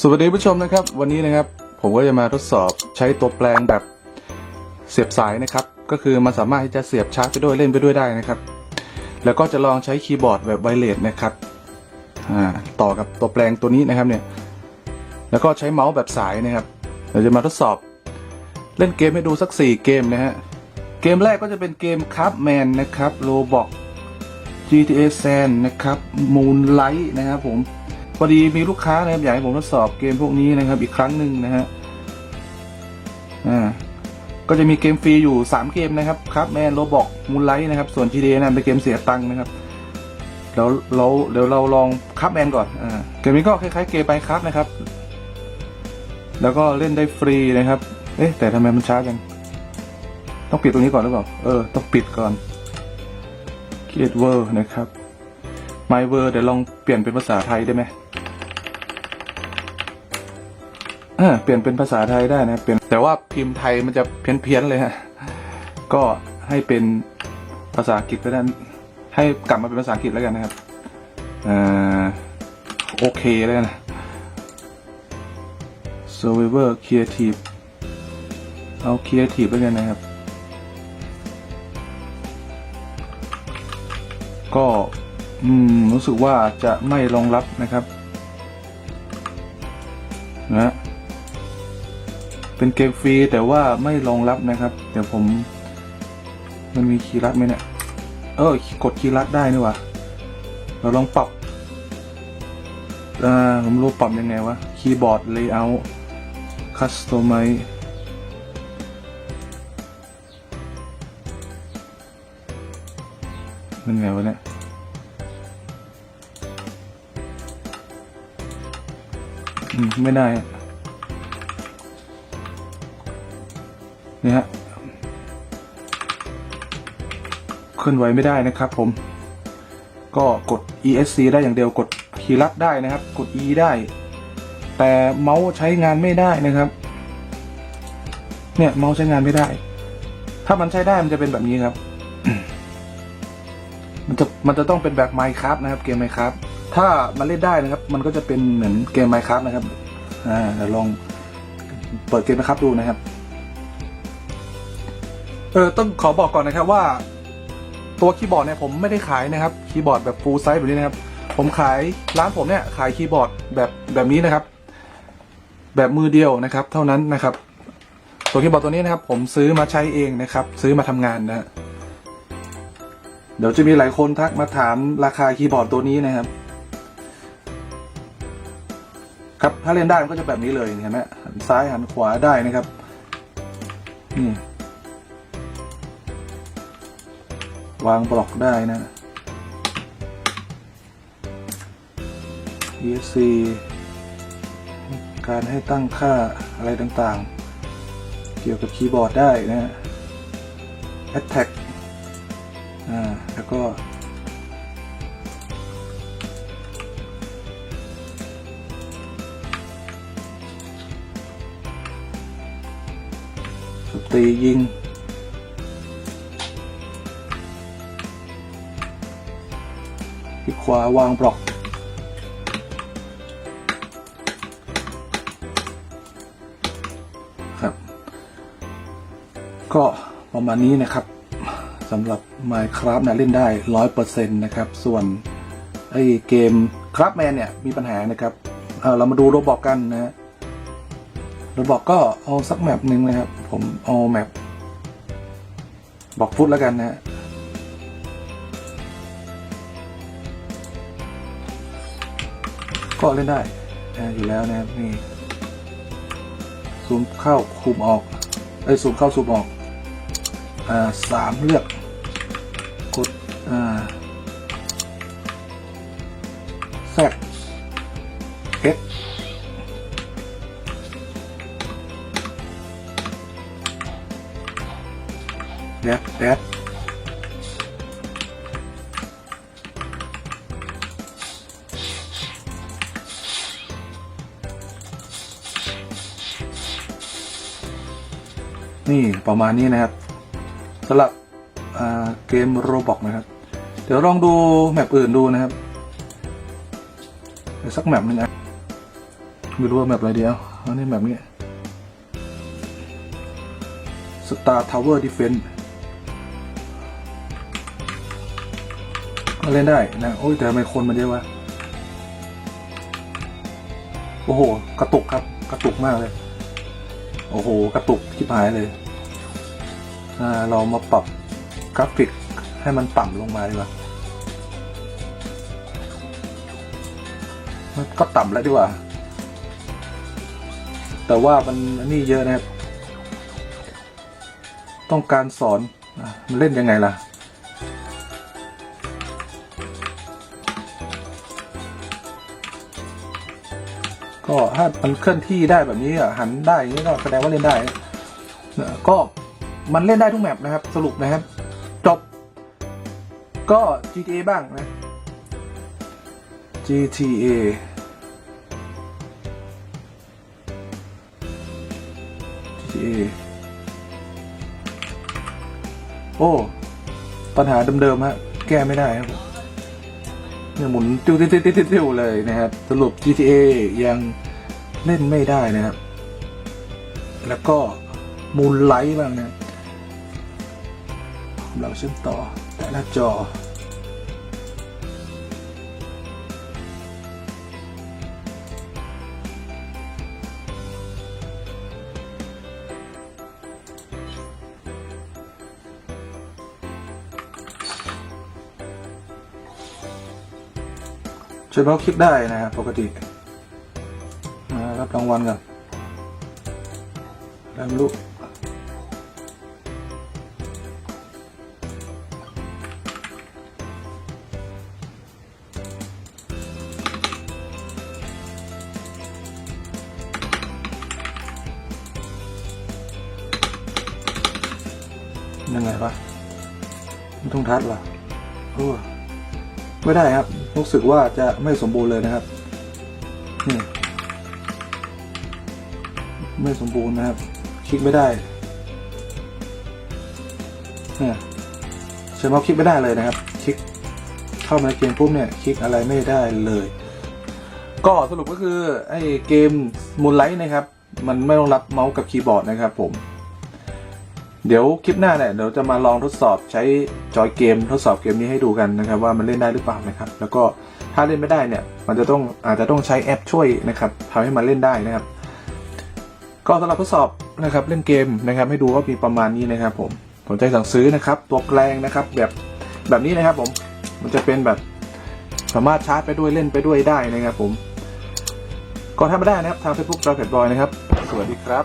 สวัสดีผู้ชมนะครับ วันนี้นะครับผมก็จะมาทดสอบใช้ตัวแปลงแบบเสียบสายนะครับ ก็คือมันสามารถที่จะเสียบชาร์จไปด้วยเล่นไปด้วยได้นะครับ แล้วก็จะลองใช้คีย์บอร์ดแบบไวเลสนะครับต่อกับตัวแปลงตัวนี้นะครับเนี่ยแล้วก็ใช้เมาส์แบบสายนะครับเราจะมาทดสอบเล่นเกมให้ดูสัก 4 เกมนะฮะเกมแรกก็จะเป็นเกมคัพแมนนะครับโรบอก GTA San นะครับ Moonlight นะครับผม พอดีมีลูกค้านะครับอยากให้ผมทดสอบเกมพวกนี้นะครับ อีกครั้งหนึ่งนะฮะอ่าก็จะมีเกมฟรีอยู่ 3 เกมนะครับครับแมนโรบอกมูนไลท์นะครับ ส่วน GTA นั้นเป็นเกมเสียตังค์นะครับแล้วเราเดี๋ยวเราลองคับแมนก่อนอ่าเกมนี้ก็คล้ายๆ เกมไปครับนะครับ แล้วก็เล่นได้ฟรีนะครับ เอ๊ะแต่ทำไมมันช้าจัง ต้องปิดตรงนี้ก่อนหรือเปล่า เออ ต้องปิดก่อนเกียร์เวอร์นะครับ My w o r d เดี๋ยวลองเปลี่ยนเป็นภาษาไทยได้ไหม อ่าเปลี่ยนเป็นภาษาไทยได้นะเปลี่ยนแต่ว่าพิมพ์ไทยมันจะเพี้ยนๆเลยฮะก็ให้เป็นภาษาอังกฤษก็ได้ให้กลับมาเป็นภาษาอังกฤษแล้วกันนะครับอ่าโอเคแล้วกันนะ Survivor Creative เอา Creative แล้วกันนะครับ ก็อืมรู้สึกว่าจะไม่รองรับนะครับนะ เป็นเกมฟรีแต่ว่าไม่รองรับนะครับ เดี๋ยวผม มันมีคีย์ลัดไหมเนี่ย เออกดคีย์ลัดได้นี่ว่าเราลองปรับอ่าผมรู้ปรับยังไงวะ คีย์บอร์ดเลเยอร์คัสตอมไมมันไงวะเนี่ยอืมไม่ได้ นี่ฮะเคลื่อนไหวไม่ได้นะครับ ผม ก็กด ESC ได้อย่างเดียวกดคีย์ลัดได้นะครับ กด E ได้ แต่เมาส์ใช้งานไม่ได้นะครับ เนี่ยเมาส์ใช้งานไม่ได้ ถ้ามันใช้ได้มันจะเป็นแบบนี้ครับ มันจะมันจะต้องเป็นแบบ Minecraft นะครับ เกม Minecraft ถ้ามันเล่นได้นะครับ มันก็จะเป็นเหมือนเกม Minecraft นะครับ อ่าลองเปิดเกม Minecraft ดูนะครับ เออต้องขอบอกก่อนนะครับว่า ตัวคีย์บอร์ดเนี่ยผมไม่ได้ขายนะครับคีย์บอร์ดแบบ full size แบบนี้นะครับ ผมขายร้านผมเนี่ยขายคีย์บอร์ดแบบแบบนี้นะครับ แบบมือเดียวนะครับ เท่านั้นนะครับ ตัวคีย์บอร์ดตัวนี้นะครับ ผมซื้อมาใช้เองนะครับ ซื้อมาทำงานนะเดี๋ยวจะมีหลายคนทักมาถามราคาคีย์บอร์ดตัวนี้นะครับ ครับถ้าเล่นได้มันก็จะแบบนี้เลยเห็นไหมหันซ้ายหันขวาได้นะครับนี่ วางบล็อกได้นะ ESC การให้ตั้งค่าอะไรต่างๆ เกี่ยวกับคีย์บอร์ดได้นะ Attack อ่า แล้วก็ ตียิง ขวาวางบล็อก ครับ ก็ประมาณนี้นะครับสำหรับ Minecraft นะเล่นได้ร้อยเปอร์เซ็นต์นะครับ ส่วนไอ้เกมครับแมนเนี่ย มีปัญหานะครับเออเรามาดูโรบอกกันนะฮะโรบอกก็เอาสักแมปหนึ่งนะครับ ผมเอาแมปบอกฟุตแล้วกันนะฮะ ก็เล่นได้นะอยู่แล้วนะครับนี่ซูมเข้าคูมออกเอ้ยซูมเข้าซูมออกอ่าสามเลือกกดอ่าแซกเอ็กแดดแดด นี่ประมาณนี้นะครับสำหรับเกมโรบอกนะครับ เดี๋ยวลองดูแมปอื่นดูนะครับเดี๋ยวสักแมปหนึ่งอะไม่รู้ว่าแบบอะไรเดียวอันนี้แบบนี้ Star Tower Defense เล่นได้นะ โอ้ยแต่ทำไมคนมันเยอะวะ โอ้โห กระตุกครับ กระตุกมากเลย โอ้โห กระตุกที่หายเลย เรามาปรับกราฟิกให้มันต่ำลงมาดีกว่า มันก็ต่ำแล้วดีกว่า แต่ว่ามันนี่เยอะนะครับ ต้องการสอน มันเล่นยังไงล่ะ ก็ถ้ามันเคลื่อนที่ได้แบบนี้หันได้อย่างนี้ก็แสดงว่าเล่นได้ก็มันเล่นได้ทุกแมปนะครับ สรุปนะครับ จบ ก็ GTA บ้างนะ GTA GTA โอ้ ปัญหาเดิมๆฮะ แก้ไม่ได้ครับเนี่ยหมุนติ้วติ้วติ้วติ้วติ้วเลยนะครับ สรุป GTA ยัง เล่นไม่ได้นะครับ แล้วก็มูลไลท์บ้างนะเราเชื่อมต่อแต่หน้าจอใช้เมาคลิกได้นะครับปกติ มารับรางวัลกันแล้วลูกยังไงวะไม่ต้องทัดเหรอโอ้ไม่ได้ครับ รู้สึกว่าจะไม่สมบูรณ์เลยนะครับ นี่ ไม่สมบูรณ์นะครับ คลิกไม่ได้เนี่ยใช้เมาส์คลิกไม่ได้เลยนะครับ คลิกเข้ามาในเกมปุ๊บเนี่ย คลิกอะไรไม่ได้เลย ก็สรุปก็คือไอ้เกมมูลไลท์นะครับ มันไม่ต้องรับเมาส์กับคีย์บอร์ดนะครับผม เดี๋ยวคลิปหน้าเนี่ยเดี๋ยวจะมาลองทดสอบใช้จอยเกมทดสอบเกมนี้ให้ดูกันนะครับ ว่ามันเล่นได้หรือเปล่านะครับ แล้วก็ถ้าเล่นไม่ได้เนี่ย มันจะต้องอาจจะต้องใช้แอปช่วยนะครับทำให้มันเล่นได้นะครับ ก็สำหรับทดสอบนะครับเล่นเกมนะครับ ให้ดูว่ามีประมาณนี้นะครับ ผมสนใจสั่งซื้อนะครับ ตัวแปลงนะครับแบบแบบนี้นะครับ ผมมันจะเป็นแบบสามารถชาร์จไปด้วยเล่นไปด้วยได้นะครับ ผมก็ถ้าไม่ได้นะครับทาง Facebook จอยแพจบอยนะครับ สวัสดีครับ